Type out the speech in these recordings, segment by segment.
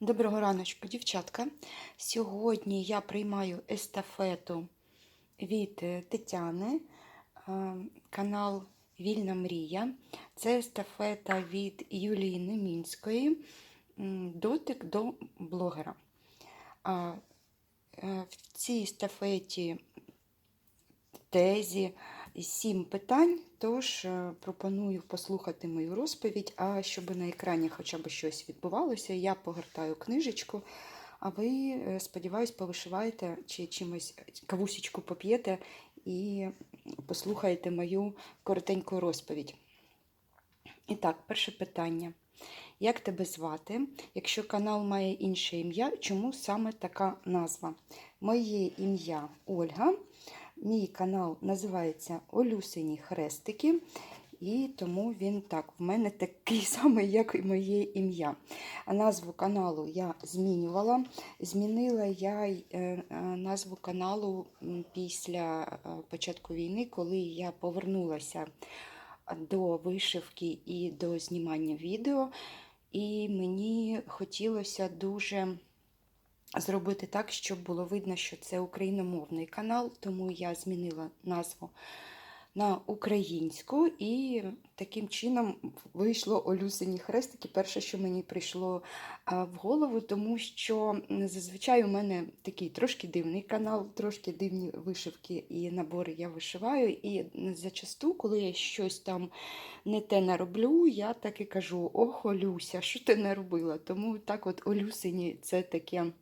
Доброго раночку, дівчатка. Сьогодні я приймаю естафету від е, Тетяни, е, канал Вільна Мрія. Це естафета від Юлії Немінської, дотик до блогера. Е, В цій естафеті тезі сім питань, тож е, пропоную послухати мою розповідь, а щоб на екрані хоча б щось відбувалося, я погортаю книжечку, а ви, е, сподіваюсь, повишиваєте чи чимось кавусічку поп'єте і послухаєте мою коротеньку розповідь. І так, перше питання. Як тебе звати? Якщо канал має інше ім'я, чому саме така назва? Моє ім'я Ольга. Мій канал називається Олюсині Хрестики, і тому він так в мене такий самий, як і моє ім'я. А назву каналу я змінювала. Змінила я е, е, назву каналу після е, початку війни, коли я повернулася до вишивки і до знімання відео. І мені хотілося дуже зробити так, щоб було видно, що це україномовний канал, тому я змінила назву на українську, і таким чином вийшло Олюсині хрестики. Перше, що мені прийшло в голову, тому що зазвичай у мене такий трошки дивний канал, трошки дивні вишивки і набори я вишиваю. І зачасту, коли я щось там не те нароблю, я так і кажу: ох, Олюся, що ти не робила? Тому так от Олюсині це таке.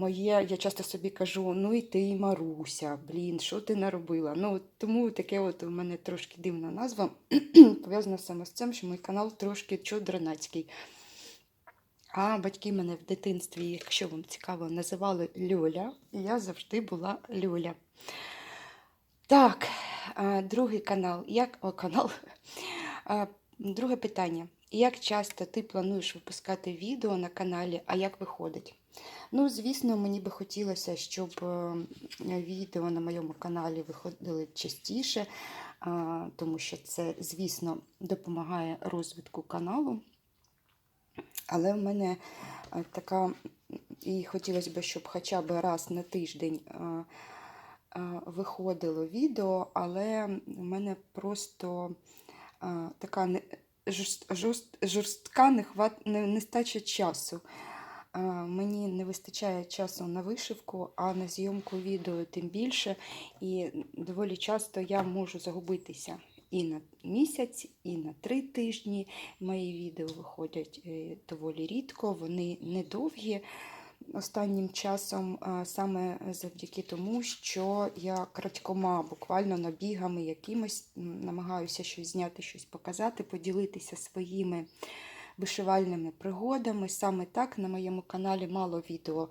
Моє, я часто собі кажу, ну і ти, Маруся, блін, що ти наробила? Ну, тому таке от у мене трошки дивна назва, пов'язана саме з цим, що мій канал трошки чудернацький. А батьки мене в дитинстві, якщо вам цікаво, називали Льоля, і я завжди була Льоля. Так, другий канал. Як о, канал? Друге питання. Як часто ти плануєш випускати відео на каналі, а як виходить? Ну, звісно, мені би хотілося, щоб е, відео на моєму каналі виходили частіше, тому що це, звісно, допомагає розвитку каналу. Але в мене е, така, і хотілося б, щоб хоча б раз на тиждень е, виходило відео, але в мене просто така жорстка нестача часу. Мені не вистачає часу на вишивку, а на зйомку відео тим більше. І доволі часто я можу загубитися і на місяць, і на три тижні. Мої відео виходять е, доволі рідко, вони недовгі. Останнім часом саме завдяки тому, що я крадькома, буквально набігами якимось намагаюся щось зняти, щось показати, поділитися своїми вишивальними пригодами. Саме так на моєму каналі мало відео.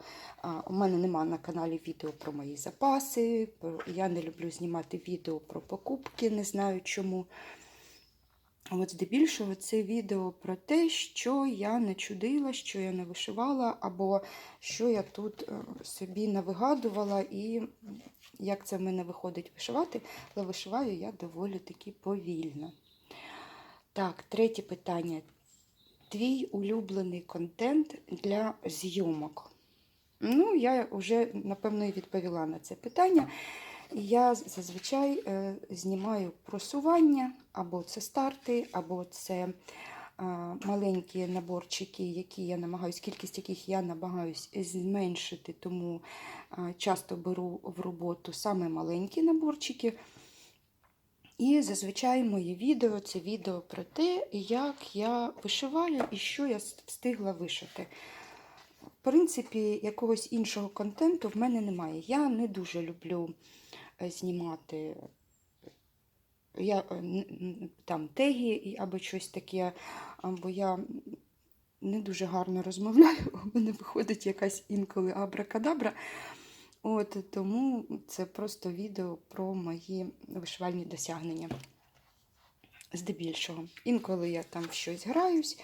У мене нема на каналі відео про мої запаси. Я не люблю знімати відео про покупки, не знаю чому. От здебільшого це відео про те, що я не чудила, що я не вишивала, або що я тут е, собі навигадувала, і як це в мене виходить вишивати, але вишиваю я доволі таки повільно. Так, третє питання. Твій улюблений контент для зйомок. Ну, я вже, напевно, і відповіла на це питання. Я зазвичай е, знімаю просування, або це старти, або це е, маленькі наборчики, які я намагаюсь, кількість яких я намагаюсь зменшити, тому е, часто беру в роботу саме маленькі наборчики. І зазвичай моє відео це відео про те, як я вишиваю і що я встигла вишити. В принципі, якогось іншого контенту в мене немає. Я не дуже люблю е, знімати я, е, там теги або щось таке, або я не дуже гарно розмовляю, у мене виходить якась інколи абракадабра. От, тому це просто відео про мої вишивальні досягнення. Здебільшого. Інколи я там в щось граюсь,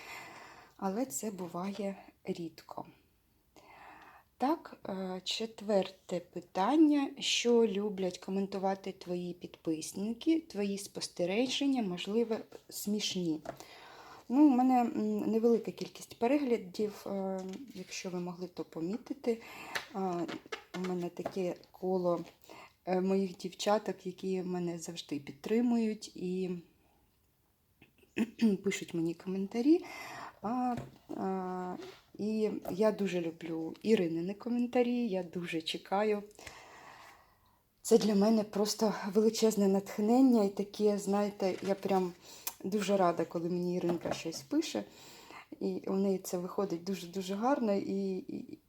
але це буває рідко. Так, е, четверте питання. Що люблять коментувати твої підписники, твої спостереження, можливо, смішні? Ну, у мене невелика кількість переглядів, е, якщо ви могли то помітити. У мене таке коло е, моїх дівчаток, які мене завжди підтримують і пишуть мені коментарі. І я дуже люблю Іринини коментарі, я дуже чекаю. Це для мене просто величезне натхнення і таке, знаєте, я прям дуже рада, коли мені Іринка щось пише. І у неї це виходить дуже-дуже гарно. І,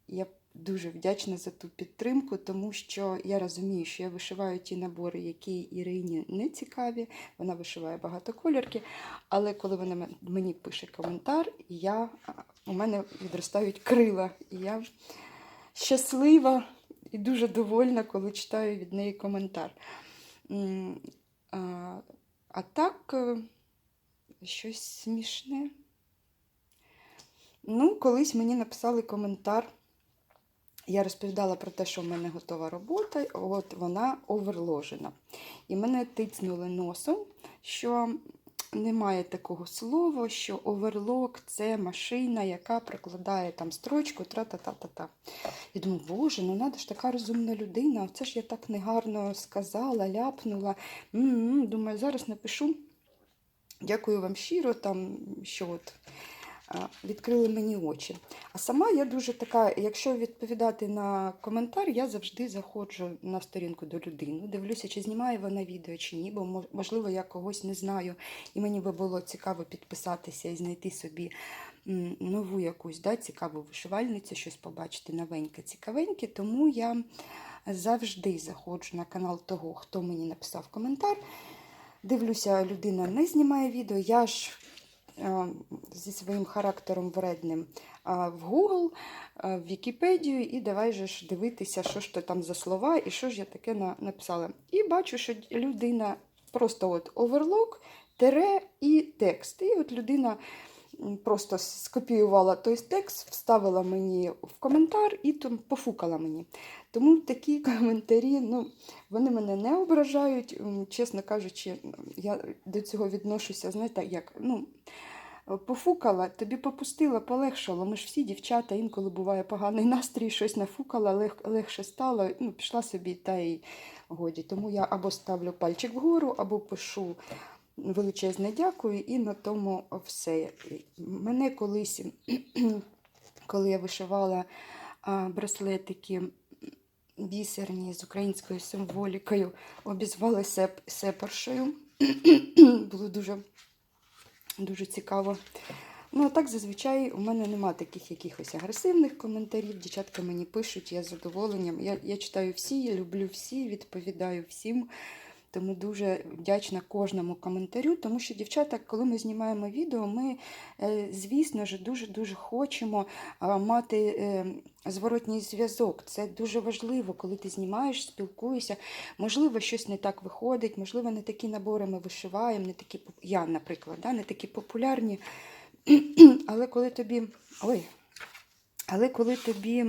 я дуже вдячна за ту підтримку, тому що я розумію, що я вишиваю ті набори, які Ірині не цікаві. Вона вишиває багато колірки. Але коли вона мені пише коментар, я, у мене відростають крила. І я щаслива і дуже довольна, коли читаю від неї коментар. А, а так, е, щось смішне. Ну, колись мені написали коментар. Я розповідала про те, що в мене готова робота, от вона оверложена. І мене тицнули носом, що немає такого слова, що оверлок це машина, яка прикладає там строчку, тра-та-та-та-та. Я думаю, боже, ну надо ж така розумна людина, це ж я так негарно сказала, ляпнула. М-м, Думаю, зараз напишу. Дякую вам щиро, там, що от відкрили мені очі. А сама я дуже така, якщо відповідати на коментар, я завжди заходжу на сторінку до людини, дивлюся, чи знімає вона відео, чи ні, бо можливо я когось не знаю, і мені би було цікаво підписатися і знайти собі нову якусь да, цікаву вишивальницю, щось побачити новеньке, цікавеньке. Тому я завжди заходжу на канал того, хто мені написав коментар. Дивлюся, людина не знімає відео. Я ж е, зі своїм характером вредним в Google, в Вікіпедію, і давай же ж дивитися, що ж то там за слова і що ж я таке написала. І бачу, що людина просто от оверлок, тере і текст. І от людина просто скопіювала той текст, вставила мені в коментар і пофукала мені. Тому такі коментарі, ну, вони мене не ображають. Чесно кажучи, я до цього відношуся, знаєте, як, ну, пофукала, тобі попустила, полегшало. Ми ж всі дівчата, інколи буває поганий настрій, щось нафукала, лег, легше стало, ну, пішла собі та й годі. Тому я або ставлю пальчик вгору, або пишу величезне дякую, і на тому все. Мене колись, коли я вишивала браслетики бісерні з українською символікою, обізвали сеп, сепаршею. Було дуже, дуже цікаво. Ну, а так зазвичай у мене нема таких якихось агресивних коментарів. Дівчатка мені пишуть, я з задоволенням. Я, я читаю всі, я люблю всі, відповідаю всім. Тому дуже вдячна кожному коментарю, тому що, дівчата, коли ми знімаємо відео, ми, е, звісно ж, дуже-дуже хочемо мати е, зворотній зв'язок. Це дуже важливо, коли ти знімаєш, спілкуєшся. Можливо, щось не так виходить, можливо, не такі набори ми вишиваємо, не такі, я, наприклад, да, не такі популярні. Але коли тобі. Ой, але коли тобі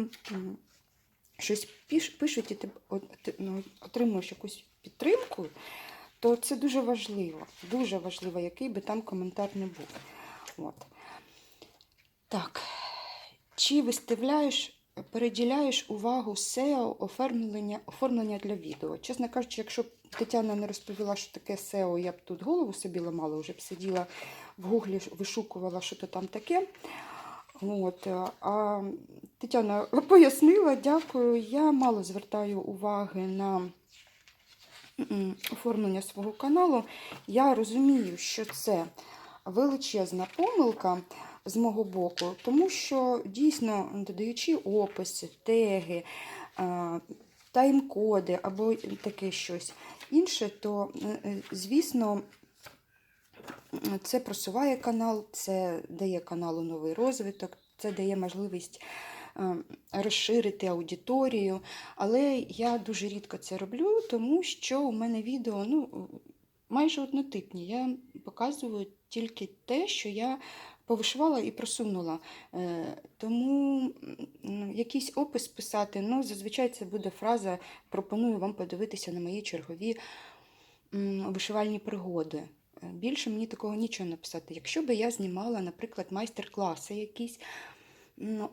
щось пишуть і ти ну, отримуєш якусь підтримку, то це дуже важливо. Дуже важливо, який би там коментар не був. От. Так. Чи виставляєш, переділяєш увагу SEO оформлення, оформлення для відео? Чесно кажучи, якщо б Тетяна не розповіла, що таке SEO, я б тут голову собі ламала, вже б сиділа в гуглі, вишукувала, що то там таке. От, е, а Тетяна пояснила, дякую. Я мало звертаю уваги на оформлення свого каналу. Я розумію, що це величезна помилка з мого боку, тому що дійсно додаючи описи, теги, е, тайм-коди або таке щось інше, то, е, е, звісно, це просуває канал, це дає каналу новий розвиток, це дає можливість розширити аудиторію. Але я дуже рідко це роблю, тому що у мене відео ну, майже однотипні. Я показую тільки те, що я повишивала і просунула. Е, Тому якийсь опис писати, ну, зазвичай це буде фраза Пропоную вам подивитися на мої чергові вишивальні пригоди. Е, Більше мені такого нічого написати. Якщо би я знімала, наприклад, майстер-класи якісь, ну,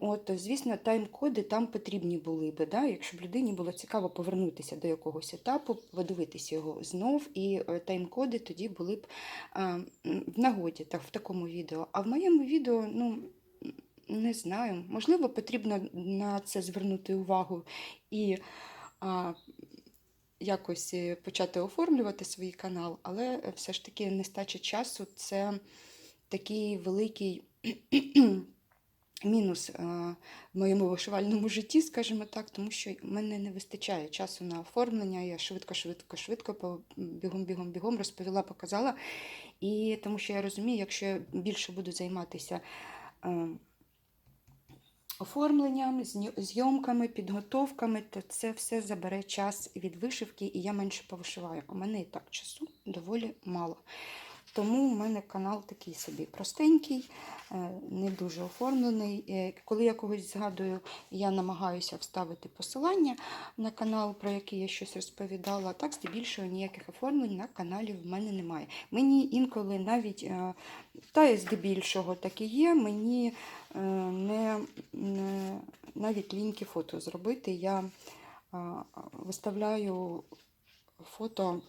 от, звісно, тайм-коди там потрібні були б, да? якщо б людині було цікаво повернутися до якогось етапу, подивитися його знов, і е, тайм-коди тоді були б а, в нагоді так, в такому відео. А в моєму відео, ну, не знаю, можливо, потрібно на це звернути увагу і а, якось е, почати оформлювати свій канал, але все ж таки нестача часу це такий великий мінус е, в моєму вишивальному житті, скажімо так, тому що в мене не вистачає часу на оформлення. Я швидко, швидко, швидко бігом, бігом, бігом розповіла, показала. І тому що я розумію, якщо я більше буду займатися. е, Оформленням, зйомками, підготовками, то це все забере час від вишивки, і я менше повишиваю. У мене і так часу доволі мало. Тому в мене канал такий собі простенький, е, не дуже оформлений. Е, Коли я когось згадую, я намагаюся вставити посилання на канал, про який я щось розповідала. Так, здебільшого ніяких оформлень на каналі в мене немає. Мені інколи навіть, е, та здебільшого так і є, мені не, не навіть ліньки фото зробити. Я виставляю фото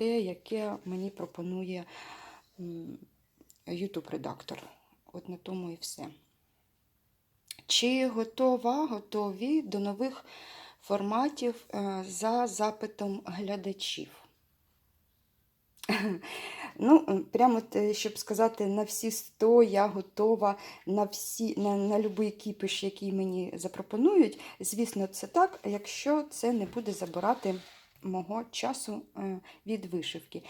те, яке мені пропонує YouTube-редактор. От на тому і все. Чи готова, готові до нових форматів е, за запитом глядачів? Ну, прямо щоб сказати, на всі 100 я готова на всі, на, на будь-який кіпіш, який мені запропонують. Звісно, це так, якщо це не буде забирати мого часу е, від вишивки.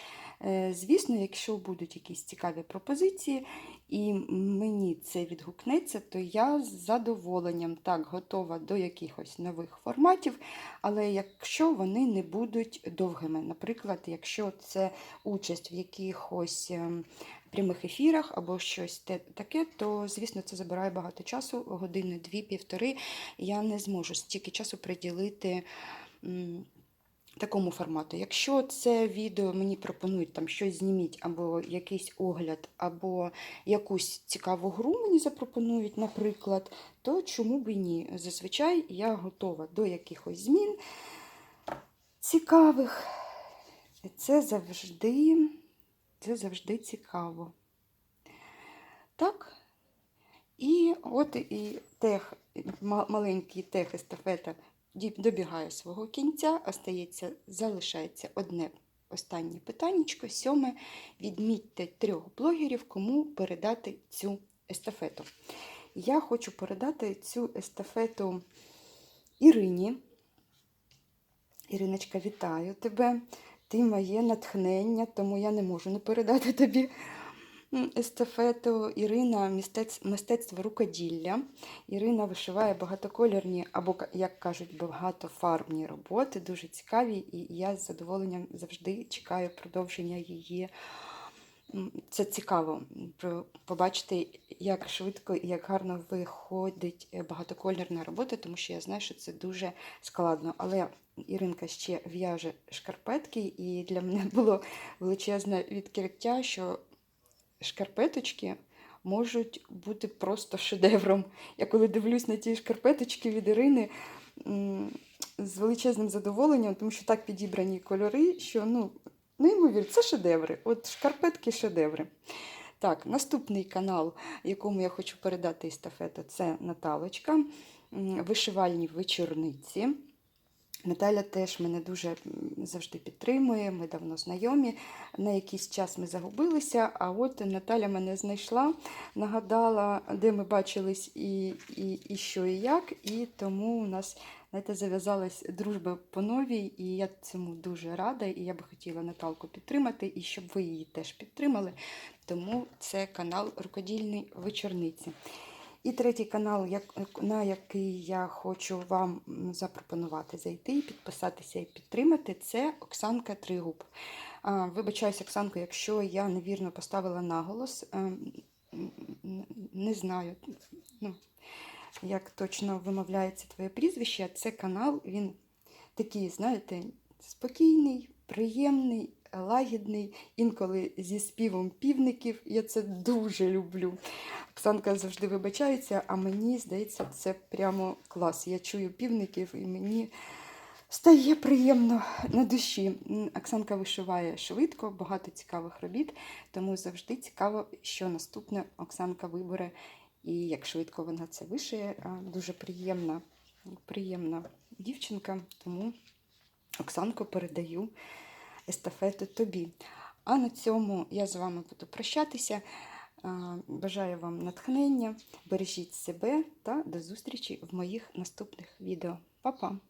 Е, Звісно, якщо будуть якісь цікаві пропозиції, і мені це відгукнеться, то я з задоволенням так готова до якихось нових форматів. Але якщо вони не будуть довгими, наприклад, якщо це участь в якихось ем, прямих ефірах або щось таке, то звісно це забирає багато часу, години, дві, півтори. Я не зможу стільки часу приділити. Такому формату. Якщо це відео мені пропонують там щось зніміть, або якийсь огляд, або якусь цікаву гру мені запропонують, наприклад, то чому б і ні? Зазвичай я готова до якихось змін цікавих. Це завжди, це завжди цікаво. Так. І от і тех, ма- маленький тех естафета діб- добігає свого кінця, остається, залишається одне останнє питаннячко, сьоме. Відмітьте трьох блогерів, кому передати цю естафету. Я хочу передати цю естафету Ірині. Іриночка, вітаю тебе. Ти моє натхнення, тому я не можу не передати тобі естафету. Ірина мистець, мистецтво рукоділля. Ірина вишиває багатоколірні або, як кажуть, багатофарбні роботи, дуже цікаві, і я з задоволенням завжди чекаю продовження її. Це цікаво побачити, як швидко і як гарно виходить е, багатокольорна робота, тому що я знаю, що це дуже складно. Але Іринка ще в'яже шкарпетки, і для мене було величезне відкриття, що шкарпеточки можуть бути просто шедевром. Я коли дивлюсь на ті шкарпеточки від Ірини з величезним задоволенням, тому що так підібрані кольори, що ну, неймовірно, це шедеври. От шкарпетки шедеври. Так, наступний канал, якому я хочу передати естафету, це Наталочка, вишивальні вечорниці. Наталя теж мене дуже завжди підтримує, ми давно знайомі. На якийсь час ми загубилися, а от Наталя мене знайшла, нагадала, де ми бачились і, і, і що, і як. І тому у нас знаєте, зав'язалась дружба по новій, і я цьому дуже рада. І я би хотіла Наталку підтримати, і щоб ви її теж підтримали. Тому це канал Рукодільні вечорниці. І третій канал, на який я хочу вам запропонувати зайти, підписатися і підтримати, це Оксанка Тригуб. Вибачаюсь, Оксанко, якщо я невірно поставила наголос, м, не знаю, ну, як точно вимовляється твоє прізвище. Це канал, він такий, знаєте, спокійний, приємний, лагідний, інколи зі співом півників. Я це дуже люблю. Оксанка завжди вибачається, а мені здається, це прямо клас. Я чую півників і мені стає приємно на душі. Оксанка вишиває швидко, багато цікавих робіт, тому завжди цікаво, що наступне Оксанка вибере і як швидко вона це вишиє. Дуже приємна, приємна дівчинка, тому Оксанко передаю естафету тобі. А на цьому я з вами буду прощатися. Бажаю вам натхнення, бережіть себе та до зустрічі в моїх наступних відео. Па-па!